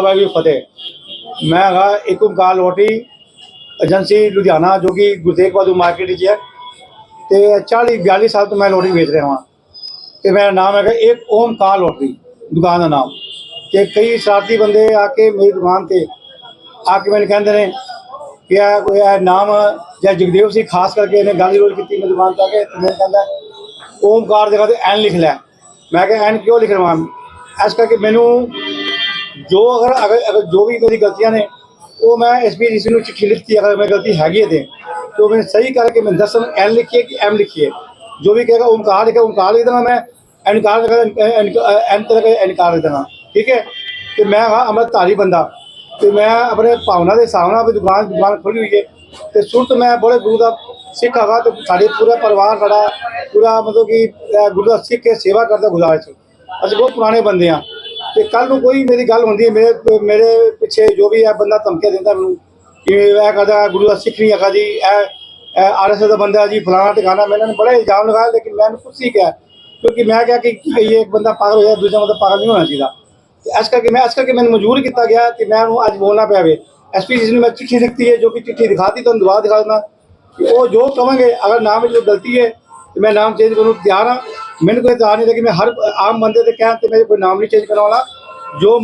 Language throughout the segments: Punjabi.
ਵਾਹਿਗੁਰੂ ਫਤਿਹ। ਮੈਂ ਹਾਂ ਇੱਕ ਓਮਕਾਰ ਲੋਟੀ ਏਜੰਸੀ ਲੁਧਿਆਣਾ, ਜੋ ਕਿ ਗੁਰਦੇਵ ਬਾਦੂ ਮਾਰਕੀਟ ਵਿੱਚ ਹੈ ਤੇ 40 42 ਸਾਲ ਤੋਂ ਮੈਂ ਲੋਟਰੀ ਵੇਚ ਰਿਹਾ ਹਾਂ ਤੇ ਮੇਰਾ ਨਾਮ ਹੈਗਾ ਇੱਕ ਓਮਕਾਰ ਲੋਟਰੀ ਦੁਕਾਨ ਦਾ ਨਾਮ। ਤੇ ਕਈ ਸ਼ਰਾਰਤੀ ਬੰਦੇ ਆ ਕੇ ਮੇਰੀ ਦੁਕਾਨ ਤੇ ਆ ਕੇ ਮੈਨੂੰ ਕਹਿੰਦੇ ਨੇ ਕਿ ਇਹ ਕੋਈ ਇਹ ਨਾਮ ਜਾਂ ਜਗਦੇਵ ਸਿੰਘ ਖਾਸ ਕਰਕੇ ਇਹਨੇ ਗੱਲ ਰੋਲ ਕੀਤੀ ਮੇਰੀ ਦੁਕਾਨ ਤੇ ਆ ਕੇ, ਤੇ ਮੈਨੂੰ ਕਹਿੰਦਾ ਓਮਕਾਰ ਜਗ੍ਹਾ ਤੇ ਐਨ ਲਿਖ ਲੈ। ਮੈਂ ਕਿਹਾ, ਐਨ ਕਿਉਂ ਲਿਖ ਰਹਾ ਇਸ ਕਰਕੇ ਮੈਨੂੰ ਜੋ ਅਗਰ ਅਗਰ ਅਗਰ ਜੋ ਵੀ ਮੇਰੀ ਗਲਤੀਆਂ ਨੇ, ਉਹ ਮੈਂ ਐਸਪੀਡੀਸੀ ਨੂੰ ਚਿੱਠੀ ਲਿਖਤੀ ਅਗਰ ਮੇਰੀ ਗਲਤੀ ਹੈਗੀ ਹੈ ਤੇ। ਤੇ ਉਹ ਮੈਨੂੰ ਸਹੀ ਕਰਕੇ ਮੈਨੂੰ ਦੱਸਣ ਐਨ ਲਿਖੀਏ ਕਿ ਐਮ ਲਿਖੀਏ। ਜੋ ਵੀ ਕਹੇਗਾ ਓਮਕਾਰ ਲਿਖੇ ਓਮਕਾਰ ਲਿਖ ਦੇਣਾ ਮੈਂ। ਐਨਕਾਰ ਲਿਖੇ ਐਨ ਤਰ੍ਹਾਂ ਐਨਕਾਰ ਲਿਖ ਦੇਣਾ। ਠੀਕ ਹੈ? ਤੇ ਮੈਂ ਹਾਂ ਅੰਮ੍ਰਿਤਧਾਰੀ ਬੰਦਾ। ਤੇ ਮੈਂ ਆਪਣੇ ਭਾਵਨਾ ਦੇ ਹਿਸਾਬ ਨਾਲ ਆਪਣੀ ਦੁਕਾਨ ਦੁਕਾਨ ਖੋਲੀ ਹੋਈ ਹੈ। ਤੇ ਸੁਰਤ ਮੈਂ ਬੜੇ ਗੁਰੂ ਦਾ ਸਿੱਖ ਹੈਗਾ ਤੇ ਸਾਡੇ ਪੂਰਾ ਪਰਿਵਾਰ ਸਾਡਾ ਪੂਰਾ ਮਤਲਬ ਕਿ, ਅਹ ਗੁਰੂ ਦਾ ਸਿੱਖ ਕੇ ਸੇਵਾ ਕਰਦਾ ਗੁਜ਼ਾਰੇ ਚ। ਅਸੀਂ ਬਹੁਤ ਤੇ ਕੱਲ ਨੂੰ ਕੋਈ ਮੇਰੀ ਗੱਲ ਹੁੰਦੀ ਹੈ, ਮੇਰੇ ਮੇਰੇ ਪਿੱਛੇ ਜੋ ਵੀ ਹੈ, ਬੰਦਾ ਧਮਕੀਆਂ ਦਿੰਦਾ ਮੈਨੂੰ ਕਿ ਇਹ ਕਰਦਾ ਗੁਰੂ ਦਾ ਸਿੱਖ ਨਹੀਂ ਹੈਗਾ ਜੀ, ਇਹ ਆਰਐਸਐਸ ਦਾ ਬੰਦਾ ਜੀ, ਫਲਾਣਾ ਟਿਕਾਣਾ। ਮੈਂ ਇਹਨਾਂ ਨੂੰ ਬੜਾ ਇਲਜ਼ਾਮ ਲਗਾਇਆ, ਲੇਕਿਨ ਮੈਂ ਇਹਨੂੰ ਕੁਛ ਕਿਹਾ, ਕਿਉਂਕਿ ਮੈਂ ਕਿਹਾ ਕਿ ਕੀ ਇੱਕ ਬੰਦਾ ਪਾਗਲ ਹੋਇਆ ਦੂਜਾ ਬੰਦਾ ਪਾਗਲ ਨਹੀਂ ਹੋਣਾ ਚਾਹੀਦਾ। ਇਸ ਕਰਕੇ ਮੈਂ, ਇਸ ਕਰਕੇ ਮੈਨੂੰ ਮਜਬੂਰ ਕੀਤਾ ਗਿਆ ਕਿ ਮੈਂ ਉਹਨੂੰ ਅੱਜ ਬੋਲਣਾ ਪਿਆ ਵੇ। ਐਸਪੀ ਜੀ ਨੂੰ ਮੈਂ ਚਿੱਠੀ ਲਿਖਤੀ ਹੈ, ਜੋ ਕਿ ਚਿੱਠੀ ਦਿਖਾਤੀ, ਤੁਹਾਨੂੰ ਦੁਬਾਰਾ ਦਿਖਾ ਦਿੰਦਾ। ਉਹ ਜੋ ਕਹਾਂਗੇ, ਅਗਰ ਨਾਮ ਵਿੱਚ ਗਲਤੀ ਹੈ, ਤੇ ਮੈਂ ਨਾਮ ਚੇਂਜ ਕਰਨ ਨੂੰ ਤਿਆਰ ਹਾਂ। ਮੈਨੂੰ ਕੋਈ ਇਤਰਾਜ਼ ਨਹੀਂ ਹੈ ਕਿ ਮੈਂ ਹਰ ਆਮ ਬੰਦੇ ਦੇ ਕਹਿਣ ਤੇ ਮੇਰੇ ਕੋਈ ਨਾਮ ਨਹੀਂ ਚੇਂਜ ਵਾਲਾ ਜੋ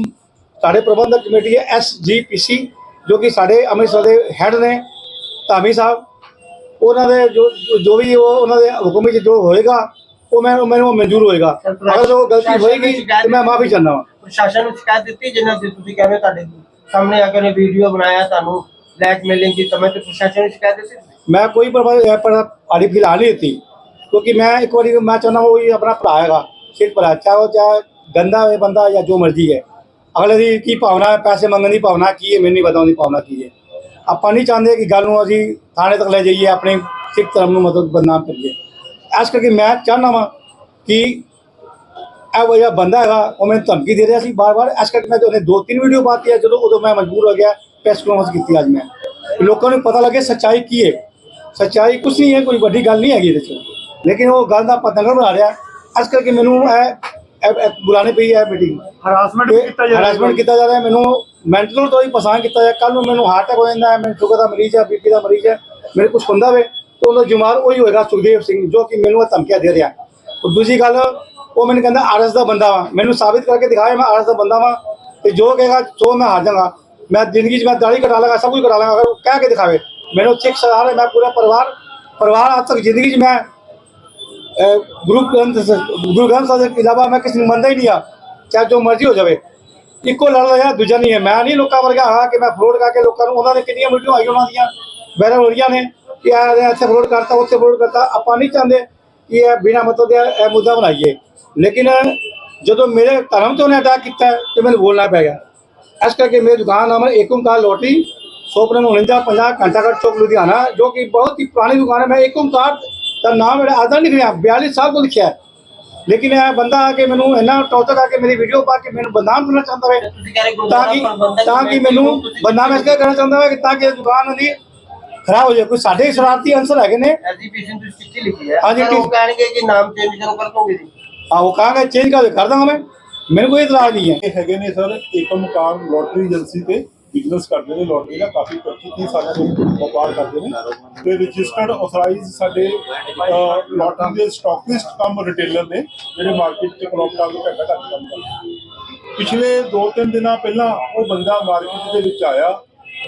ਸਾਡੇ ਪ੍ਰਬੰਧਕ ਕਮੇਟੀ ਹੈ ਐਸਜੀਪੀਸੀ ਜੋ ਕਿ ਸਾਡੇ ਅੰਮ੍ਰਿਤਸਰ ਦੇ ਹੈੱਡ ਨੇ ਧਾਮੀ ਸਾਹਿਬ ਉਹਨਾਂ ਦੇ ਜੋ ਜੋ- ਵੀ ਉਹ ਉਹਨਾਂ ਦੇ ਹੁਕਮ ਵਿੱਚ ਜੋ ਹੋਏਗਾ ਉਹ ਮੈਂ ਮੈਨੂੰ ਮਨਜ਼ੂਰ ਹੋਏਗਾ। ਅਗਰ ਉਹ ਗਲਤੀ ਹੋਏਗੀ ਤੇ ਮੈਂ ਮਾਫੀ ਚਾਹੁੰਦਾ ਹਾਂ ਪ੍ਰਸ਼ਾਸਨ ਨੂੰ ਸ਼ਿਕਾਇਤ ਦਿੱਤੀ ਜਿਨ੍ਹਾਂ ਦੀ ਤੁਸੀਂ ਕਹਿੰਦੇ ਤੁਹਾਡੇ ਸਾਹਮਣੇ ਆ ਕੇ ਨੇ ਵੀਡੀਓ ਬਣਾਇਆ ਤੁਹਾਨੂੰ ਬਲੈਕਮੇਲਿੰਗ ਦੀ ਸਮੇਂ ਤੇ ਪ੍ਰਸ਼ਾਸਨ ਨੂੰ ਸ਼ਿਕਾਇਤ ਦਿੱਤੀ? ਮੈਂ ਕੋਈ ਪਰਵਾਹ ਪਰ ਆੜੀ ਫਿਲਹਾਲ ਨਹੀਂ ਦਿੱਤੀ। ਕਿਉਂਕਿ ਮੈਂ ਇੱਕ ਵਾਰੀ ਮੈਂ ਚਾਹੁੰਦਾ ਉਹ ਹੀ ਆਪਣਾ ਭਰਾ ਹੈਗਾ ਸਿਰ ਭਰਾ ਚਾਹੇ ਉਹ ਚਾਹੇ ਗੰਦਾ ਹੋਵੇ ਬੰਦਾ ਜਾਂ ਜੋ ਮਰਜ਼ੀ ਹੈ ਅਗਲੇ ਦੀ ਕੀ ਭਾਵਨਾ ਹੈ ਪੈਸੇ ਮੰਗਣ ਦੀ ਭਾਵਨਾ ਕੀ ਹੈ ਮੈਨੂੰ ਨਹੀਂ ਪਤਾ ਉਹਦੀ ਭਾਵਨਾ ਕੀ ਹੈ ਆਪਾਂ ਨਹੀਂ ਚਾਹੁੰਦੇ ਕਿ ਗੱਲ ਨੂੰ ਅਸੀਂ ਥਾਣੇ ਤੱਕ ਲੈ ਜਾਈਏ ਆਪਣੇ ਸਿੱਖ ਧਰਮ ਨੂੰ ਮਤਲਬ ਬਦਨਾਮ ਕਰੀਏ ਇਸ ਕਰਕੇ ਮੈਂ ਚਾਹੁੰਦਾ ਵਾਂ ਕਿ ਇਹ ਉਹ ਬੰਦਾ ਹੈਗਾ ਉਹ ਮੈਨੂੰ ਧਮਕੀ ਦੇ ਰਿਹਾ ਸੀ ਬਾਰ-ਬਾਰ ਇਸ ਕਰਕੇ ਮੈਂ ਉਹਨੇ ਦੋ ਤਿੰਨ ਵੀਡੀਓ ਪਾਤੀ ਹੈ ਜਦੋਂ ਉਦੋਂ ਮੈਂ ਮਜਬੂਰ ਹੋ ਗਿਆ ਪ੍ਰੈਸ ਕਾਨਫਰੰਸ ਕੀਤੀ ਅੱਜ ਮੈਂ ਲੋਕਾਂ ਨੂੰ ਪਤਾ ਲੱਗੇ ਸੱਚਾਈ ਕੀ ਹੈ ਸੱਚਾਈ ਕੁਛ ਨਹੀਂ ਹੈ ਕੋਈ ਵੱਡੀ ਗੱਲ ਨਹੀਂ ਹੈਗੀ ਇਹਦੇ 'ਚ ਲੇਕਿਨ ਉਹ ਗੱਲ ਦਾ ਪਤੰਗੜ ਬਣਾ ਰਿਹਾ। ਇਸ ਕਰਕੇ ਮੈਨੂੰ ਇਹ ਬੁਲਾਣੇ ਪਈ ਹੈ ਮੀਟਿੰਗ ਹਰਾਸਮੈਂਟ ਕੀਤਾ ਜਾ ਰਿਹਾ ਹਰਾਸਮੈਂਟ ਕੀਤਾ ਜਾ ਰਿਹਾ ਮੈਨੂੰ ਮੈਂਟਲ ਤੋਂ ਹੀ ਪਛਾਣ ਕੀਤਾ ਜਾ ਕੱਲ ਨੂੰ ਮੈਨੂੰ ਹਾਰਟ ਅਟੈਕ ਹੋ ਜਾਂਦਾ ਹੈ। ਮੈਨੂੰ ਸ਼ੂਗਰ ਦਾ ਮਰੀਜ਼ ਹੈ ਬੀਪੀ ਦਾ ਮਰੀਜ਼ ਹੈ। ਮੇਰੇ ਕੁਝ ਹੁੰਦਾ ਵੇ ਤਾਂ ਉਹਦਾ ਜ਼ਿੰਮੇਵਾਰ ਉਹੀ ਹੋਏਗਾ ਸੁਖਦੇਵ ਸਿੰਘ ਜੋ ਕਿ ਮੈਨੂੰ ਧਮਕੀਆਂ ਦੇ ਰਿਹਾ ਔਰ ਦੂਜੀ ਗੱਲ ਉਹ ਮੈਨੂੰ ਕਹਿੰਦਾ ਆਰਐਸ ਦਾ ਬੰਦਾ ਵਾਂ। ਮੈਨੂੰ ਸਾਬਿਤ ਕਰਕੇ ਦਿਖਾਇਆ ਮੈਂ ਆਰਐਸ ਦਾ ਬੰਦਾ ਵਾਂ। ਤੇ ਜੋ ਕਹੇਗਾ ਸੋ ਮੈਂ ਹਾਰ ਜਾਵਾਂਗਾ। ਮੈਂ ਜ਼ਿੰਦਗੀ 'ਚ ਮੈਂ ਦਾੜੀ ਕਟਾ ਲਾਂਗਾ ਸਭ ਕੁਝ ਕਰਾ ਲਾਂਗਾ ਅਗਰ ਉਹ ਕਹਿ ਕੇ ਦਿਖਾਵੇ ਮੈਨੂੰ ਸਰਦਾਰ ਹੈ ਮੈਂ ਪੂਰਾ ਪਰਿਵਾਰ ਪਰਿਵਾਰ ਅੱਜ ਤੱਕ ਜ਼ਿੰਦਗੀ 'ਚ ਮੈਂ ਗੁਰੂ ਗ੍ਰੰਥ ਗੁਰੂ ਗ੍ਰੰਥ ਸਾਹਿਬ ਦੇ ਇਲਾਵਾ ਮੈਂ ਕਿਸੇ ਨੂੰ ਮੰਨਦਾ ਹੀ ਨਹੀਂ ਆ। ਚਾਹੇ ਜੋ ਮਰਜ਼ੀ ਹੋ ਜਾਵੇ। ਇੱਕੋ ਲੜਦਾ ਹੈ ਦੂਜਾ ਨਹੀਂ ਹੈ। ਮੈਂ ਨਹੀਂ ਲੋਕਾਂ ਵਰਗਾ ਹਾਂ ਕਿ ਮੈਂ ਫਲੋਟ ਕਰਕੇ ਲੋਕਾਂ ਨੂੰ, ਉਹਨਾਂ ਨੇ ਕਿੰਨੀਆਂ ਵੀਡੀਓ ਆਈ, ਉਹਨਾਂ ਦੀਆਂ ਵਾਇਰਲ ਹੋ ਰਹੀਆਂ ਨੇ। ਕਿ ਇਹ ਇੱਥੇ ਫਲੋਟ ਕਰਤਾ, ਉੱਥੇ ਫਲੋਟ ਕਰਤਾ। ਆਪਾਂ ਨਹੀਂ ਚਾਹੁੰਦੇ ਕਿ ਇਹ ਬਿਨਾਂ ਮਤਲਬ ਦੇ ਇਹ ਮੁੱਦਾ ਬਣਾਈਏ। ਲੇਕਿਨ ਜਦੋਂ ਮੇਰੇ ਧਰਮ ਤੋਂ ਉਹਨੇ ਅਟੈਕ ਕੀਤਾ, ਤੇ ਮੈਨੂੰ ਬੋਲਣਾ ਪੈ ਗਿਆ। ਇਸ ਕਰਕੇ ਮੇਰੀ ਦੁਕਾਨ ਨਾਮ ਹੈ ਏਕਮਕਾਰ ਲੋਟਰੀ, ਸੋਪਨ ਉਣੰਜਾ 50 ਘੰਟਾਘਰ ਚੌਕ ਲੁਧਿਆਣਾ, ਜੋ ਕਿ ਬਹੁਤ ਹੀ ਪੁਰਾਣੀ ਦੁਕਾਨ ਹੈ। ਮੈਂ ਏਕਮਕਾਰ ਦਾ ਨਾਮ ਮੇਰਾ ਆਦਾ ਲਿਖ ਰਿਹਾ 42 ਸਾਲ ਤੋਂ ਲਿਖਿਆ ਲੇਕਿਨ ਇਹ ਬੰਦਾ ਆ ਕੇ ਮੈਨੂੰ ਇੰਨਾ ਟੌਰਚਰ ਕਰਕੇ ਮੇਰੀ ਵੀਡੀਓ ਪਾ ਕੇ ਮੈਨੂੰ ਬਦਨਾਮ ਕਰਨਾ ਚਾਹੁੰਦਾ ਹੈ ਤੁਸੀਂ ਤਾਂ ਕਿ ਤਾਂ ਕਿ ਮੈਨੂੰ ਤੁਸੀਂ ਬਦਨਾਮ ਇਸ ਕਰਕੇ ਕਰਨਾ ਚਾਹੁੰਦਾ ਹੈ ਕਿ ਤਾਂ ਕਿ ਦੁਕਾਨ ਦੀ ਖਰਾਬ ਹੋ ਜਾਏ। ਕੋਈ ਸਾਡੇ ਸ਼ਰਾਰਤੀ ਅੰਸਰ ਹੈਗੇ ਨੇ। ਐਜੀਪੀਸ਼ਨ ਦੀ ਚਿੱਠੀ ਲਿਖੀ ਹੈ। ਹਾਂਜੀ, ਉਹ। ਕਹਿਣਗੇ ਕਿ ਨਾਮ ਚੇਂਜ ਕਰੋ ਕਰ ਦੋਗੇ ਜੀ ਆ ਉਹ ਕਹਾਂਗੇ ਚੇਂਜ ਕਰ ਕਰ ਦਾਂਗਾ ਮੈਂ। ਮੈਨੂੰ ਕੋਈ ਇਤਰਾਜ਼ ਨਹੀਂ ਹੈ। ਇਹ ਹੈਗੇ ਨੇ ਸਰ ਏਕਮ ਮਕਾਨ ਲੋਟਰੀ ਏਜੰਸੀ ਤੇ। ਬਿਜ਼ਨਸ ਕਰਦੇ ਨੇ ਲੋਟਰੀ ਦਾ ਕਾਫੀ 25 30 ਸਾਲਾਂ ਤੋਂ ਵਪਾਰ ਕਰਦੇ ਨੇ। ਤੇ ਰਜਿਸਟਰਡ ਆਥੋਰਾਈਜ਼ ਸਾਡੇ ਅਹ, ਲੋਟਰੀ ਦੇ ਸਟਾਕਿਸਟ ਕੰਮ ਰਿਟੇਲਰ ਨੇ ਜਿਹੜੇ ਮਾਰਕੀਟ ਤੇ ਕਰੋਪ ਟਾਊਨ ਘੱਟਾ ਘੱਟ ਕੰਮ ਕਰਦੇ ਪਿਛਲੇ 2-3 ਦਿਨਾਂ ਪਹਿਲਾਂ ਉਹ ਬੰਦਾ ਮਾਰਕੀਟ ਦੇ ਵਿੱਚ ਆਇਆ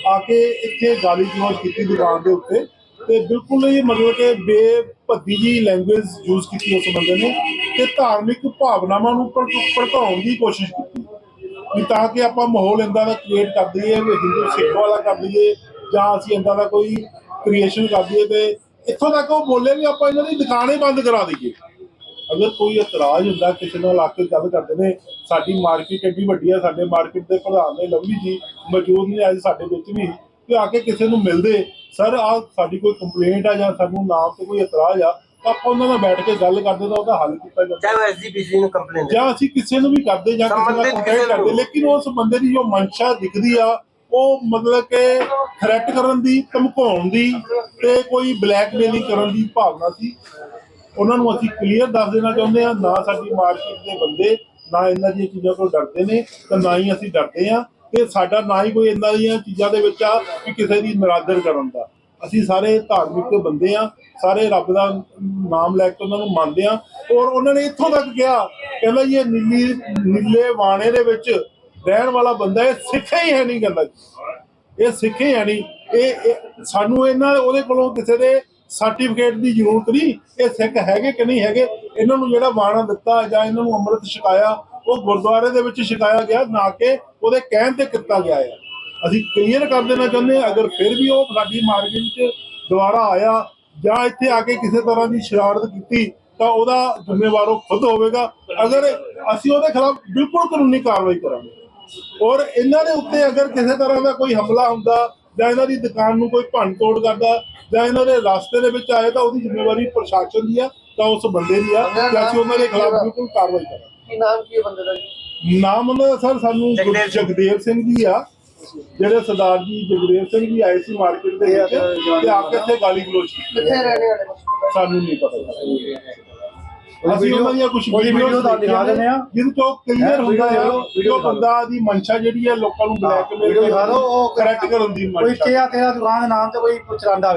ਆ ਕੇ ਇੱਥੇ ਗਾਲੀ ਗਲੋਚ ਕੀਤੀ ਦੁਕਾਨ ਦੇ ਉੱਤੇ ਤੇ ਬਿਲਕੁਲ ਹੀ ਮਤਲਬ ਕਿ ਬੇਭੱਦੀ ਜੀ ਲੈਂਗੁਏਜ ਯੂਜ਼ ਕੀਤੀ ਉਸ ਬੰਦੇ ਨੇ ਤੇ ਧਾਰਮਿਕ ਭਾਵਨਾਵਾਂ ਨੂੰ ਭੜ- ਭੜਕਾਉਣ ਦੀ ਕੋਸ਼ਿਸ਼ ਕੀਤੀ। ਵੀ ਤਾਂ ਕਿ ਆਪਾਂ ਮਾਹੌਲ ਇੰਦਾ ਦਾ ਕ੍ਰੀਏਟ ਕਰ ਦਈਏ, ਵੀ ਹਿੰਦੂ ਸਿੱਖ ਵਾਲਾ ਕਰ ਦਈਏ ਜਾਂ ਅਸੀਂ ਇੰਦਾ ਦਾ ਕੋਈ ਕ੍ਰੀਏਸ਼ਨ ਕਰ ਦਈਏ ਤੇ ਇੱਥੋਂ ਤੱਕ ਉਹ ਬੋਲੇ ਵੀ ਆਪਾਂ ਇਹਨਾਂ ਦੀ ਦੁਕਾਨੇ ਬੰਦ ਕਰਾ ਦਈਏ। ਅਗਰ ਕੋਈ ਇਤਰਾਜ਼ ਹੁੰਦਾ, ਕਿਸੇ ਨਾਲ ਆ ਕੇ ਗੱਲ ਕਰਦੇ ਨੇ, ਸਾਡੀ ਮਾਰਕੀਟ ਐਡੀ ਵੱਡੀ ਆ, ਸਾਡੇ ਮਾਰਕੀਟ ਦੇ ਪ੍ਰਧਾਨ ਨੇ ਲਵਲੀ ਜੀ ਮੌਜੂਦ ਨੇ ਅੱਜ ਸਾਡੇ ਵਿੱਚ ਵੀ ਕਿ ਆ ਕੇ ਕਿਸੇ ਨੂੰ ਮਿਲਦੇ, ਸਰ ਆ ਸਾਡੀ ਕੋਈ ਕੰਪਲੇਂਟ ਆ ਜਾਂ ਸਾਨੂੰ ਨਾਮ ਤੇ ਕੋਈ ਇਤਰਾਜ਼ ਆ ਆਪਾਂ ਉਹਨਾਂ ਨਾਲ ਬੈਠ ਕੇ ਗੱਲ ਕਰਦੇ ਤਾਂ ਉਹਦਾ ਹੱਲ ਕੀਤਾ ਜਾਂਦਾ ਚਾਹੇ ਐਸਜੀਪੀਸੀ ਨੂੰ ਕੰਪਲੇਂਟ ਜਾਂ ਅਸੀਂ ਕਿਸੇ ਨੂੰ ਵੀ ਕਰਦੇ ਜਾਂ ਕਿਸੇ ਨਾਲ ਸੰਬੰਧਿਤ ਕੰਟੈਕਟ ਕਿਸੇ ਕਰਦੇ। ਲੇਕਿਨ ਉਸ ਬੰਦੇ ਦੀ ਜੋ ਮਨਸ਼ਾ ਦਿਖਦੀ ਆ ਉਹ ਮਤਲਬ ਕਿ ਥ੍ਰੈਟ ਕਰਨ ਦੀ ਧਮਕਾਉਣ ਦੀ ਤੇ ਕੋਈ ਬਲੈਕਮੇਲਿੰਗ ਕਰਨ ਦੀ ਭਾਵਨਾ ਸੀ। ਉਹਨਾਂ ਨੂੰ ਅਸੀਂ ਕਲੀਅਰ ਦੱਸ ਦੇਣਾ ਚਾਹੁੰਦੇ ਹਾਂ ਨਾ ਸਾਡੀ ਮਾਰਕੀਟ ਦੇ ਬੰਦੇ ਨਾ ਇਹਨਾਂ ਦੀਆਂ ਚੀਜ਼ਾਂ ਤੋਂ ਡਰਦੇ ਨੇ ਤੇ ਨਾ ਹੀ ਅਸੀਂ ਡਰਦੇ ਹਾਂ। ਤੇ ਸਾਡਾ ਨਾ ਹੀ ਕੋਈ ਇੰਦਾਂ ਦੀਆਂ ਚੀਜ਼ਾਂ ਦੇ ਵਿੱਚ ਆ ਕਿ ਕਿਸੇ ਦੀ ਨਿਰਾਦਰ ਕਰਨ ਦਾ। ਅਸੀਂ ਸਾਰੇ ਧਾਰਮਿਕ ਬੰਦੇ ਆ ਸਾਰੇ ਰੱਬ ਦਾ ਨਾਮ ਲੈ ਕੇ ਉਹਨਾਂ ਨੂੰ ਮੰਨਦੇ ਆ ਔਰ ਉਹਨਾਂ ਨੇ ਇੱਥੋਂ ਤੱਕ ਕਿਹਾ, ਕਹਿੰਦਾ ਜੀ, ਇਹ ਨੀਲੀ, ਨੀਲੇ ਵਾਣੇ ਦੇ ਵਿੱਚ ਰਹਿਣ ਵਾਲਾ ਬੰਦਾ ਇਹ ਸਿੱਖ ਹੀ ਹੈ ਨਹੀਂ, ਕਹਿੰਦਾ ਇਹ ਸਿੱਖ ਹੀ ਹੈ ਨਹੀਂ। ਇਹ, ਇਹ- ਸਾਨੂੰ ਇਹਨਾਂ ਉਹਦੇ ਕੋਲੋਂ ਕਿਸੇ ਦੇ ਸਰਟੀਫਿਕੇਟ ਦੀ ਜ਼ਰੂਰਤ ਨਹੀਂ। ਇਹ ਸਿੱਖ ਹੈਗੇ ਕਿ ਨਹੀਂ ਹੈਗੇ, ਇਹਨਾਂ ਨੂੰ ਜਿਹੜਾ ਬਾਣਾ ਦਿੱਤਾ ਜਾਂ ਇਹਨਾਂ ਨੂੰ ਅੰਮ੍ਰਿਤ ਛਕਾਇਆ, ਉਹ ਗੁਰਦੁਆਰੇ ਦੇ ਵਿੱਚ ਛਕਾਇਆ ਗਿਆ, ਨਾ ਕਿ ਉਹਦੇ ਕਹਿਣ ਤੇ ਕੀਤਾ ਗਿਆ ਹੈ। ਅਸੀਂ ਕਲੀਅਰ ਕਰ ਦੇਣਾ ਚਾਹੁੰਦੇ ਹਾਂ ਅਗਰ ਫਿਰ ਵੀ ਉਹ ਸਾਡੀ ਮਾਰਕੀਟ 'ਚ ਦੁਬਾਰਾ ਆਇਆ ਜਾਂ ਇੱਥੇ ਆ ਕੇ ਕਿਸੇ ਤਰ੍ਹਾਂ ਦੀ ਸ਼ਰਾਰਤ ਕੀਤੀ ਤਾਂ ਉਹਦਾ ਜ਼ਿੰਮੇਵਾਰ ਉਹ ਖੁਦ ਹੋਵੇਗਾ। ਅਗਰ ਅਸੀਂ ਉਹਦੇ ਖਿਲਾਫ ਬਿਲਕੁਲ ਕਾਨੂੰਨੀ ਕਾਰਵਾਈ ਕਰਾਂਗੇ। ਔਰ ਇਹਨਾਂ ਦੇ ਉੱਤੇ ਅਗਰ ਕਿਸੇ ਤਰ੍ਹਾਂ ਦਾ ਕੋਈ ਹਮਲਾ ਹੁੰਦਾ ਜਾਂ ਇਹਨਾਂ ਦੀ ਦੁਕਾਨ ਨੂੰ ਕੋਈ ਭੰਨ ਤੋੜ ਕਰਦਾ ਜਾਂ ਇਹਨਾਂ ਦੇ ਰਸਤੇ ਦੇ ਵਿੱਚ ਆਏ ਤਾਂ ਉਹਦੀ ਜ਼ਿੰਮੇਵਾਰੀ ਪ੍ਰਸ਼ਾਸਨ ਦੀ ਆ ਤਾਂ ਉਸ ਬੰਦੇ ਦੀ ਆ ਤੇ ਅਸੀਂ ਉਹਨਾਂ ਦੇ ਖਿਲਾਫ ਬਿਲਕੁਲ ਕਾਰਵਾਈ ਕਰਾਂਗੇ। ਕੀ ਨਾਮ ਕੀ ਬੰਦੇ ਦਾ ਨਾਮ ਉਹਨਾਂ ਦਾ ਸਰ ਸਾਨੂੰ। ਜਗਦੇਵ ਸਿੰਘ ਜੀ ਆ। ਜਿਹੜੇ ਸਰਦਾਰ ਜੀ ਜਗਦੇਵ ਸਿੰਘ ਜੀ ਆਏ ਸੀ ਮਾਰਕੀਟ ਦੇ ਵਿੱਚ ਤੇ ਆ ਕੇ ਇੱਥੇ ਗਾਲੀ ਗਲੋਚ ਕੀਤੀ। ਕਿੱਥੇ ਰਹਿਣੇ ਵਾਲੇ ਸਾਨੂੰ ਨਹੀਂ ਪਤਾ। ਅਸੀਂ ਉਹਨਾਂ ਦੀਆਂ ਕੁਝ ਵੀਡੀਓ ਤੁਹਾਨੂੰ ਦਿਖਾ ਦਿੰਦੇ ਆ। ਜਿਹਦੇ ਤੋਂ ਕਲੀਅਰ ਹੁੰਦਾ ਹੈ ਵੀਡੀਓ ਬੰਦਾ ਦੀ ਮਨਸ਼ਾ ਜਿਹੜੀ ਹੈ ਲੋਕਾਂ ਨੂੰ ਬਲੈਕਮੇਲ ਦਿਓ ਉਹ ਕਰੈਕਟ ਕਰਨ ਦੀ ਕੋਈ ਮਨਸ਼ਾ। ਤੇਰਾ ਤੇਰਾ ਦੁਕਾਨ ਦੇ ਨਾਮ ਤੇ ਕੋਈ ਚਲਾਉਂਦਾ